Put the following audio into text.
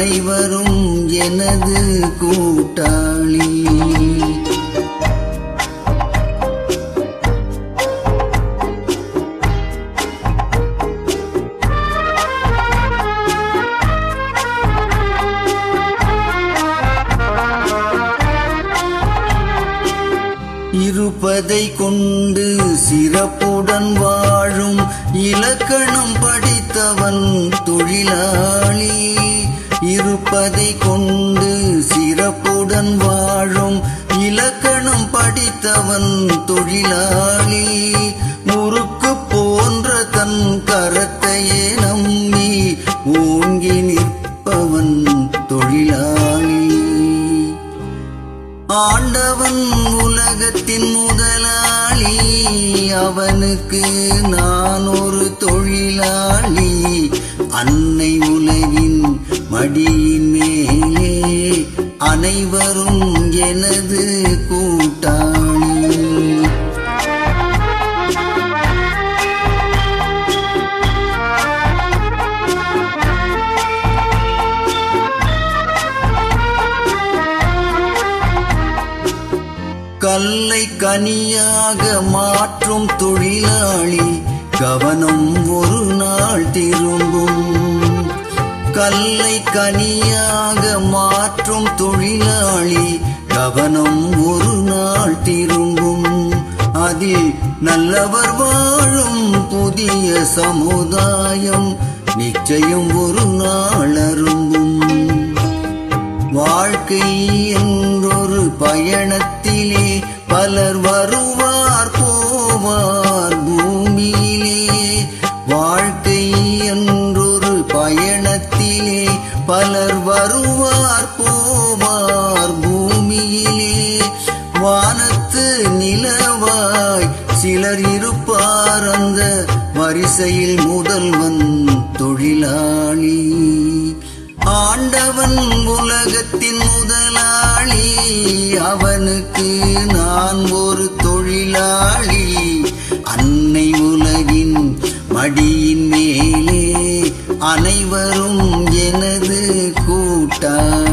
அனைவரும் எனது கூட்டாளி. இருப்பதை கொண்டு சிறப்புடன் வாழும் இலக்கணம் படித்தவன் தொழிலாளி. இருப்பதை கொண்டு சிறப்புடன் வாழும் இலக்கணம் படித்தவன் தொழிலாளி. முறுக்கு போன்ற தன் கரத்தையே நம்பி ஓங்கி நிற்பவன் தொழிலாளி. ஆண்டவன் உலகத்தின் முதலாளி. அவனுக்கு நான் ஒரு தொழிலாளி. அன்னை உலகின் மடியின் மேலே அனைவரும் எனது கூட்டாளி. கல்லை கனியாக மாற்றும் தொழிலாளி கவனம் ஒரு நாள் திரும்பும். கல்லை கனியாக மாற்றும் தொழிலாளி கவனம் ஒரு நாள் திரும்பும். அதில் நல்லவர் வாழும் புதிய சமுதாயம் நிச்சயம் ஒரு நாள் அரும்பும். வாழ்க்கை என்றொரு பயணத்திலே பலர் வருவார் போவார். அவர் வருவார் போவார் பூமியிலே. வானத்து நிலவாய் சிலர் இருப்பார் அந்த வரிசையில் முதல்வன் தொழிலாளி. ஆண்டவன் உலகத்தின் முதலாளி அவனுக்கு நான் ஒரு தொழிலாளி. அன்னை உலகின் மடியின் மேலே அனைவரும் எனது love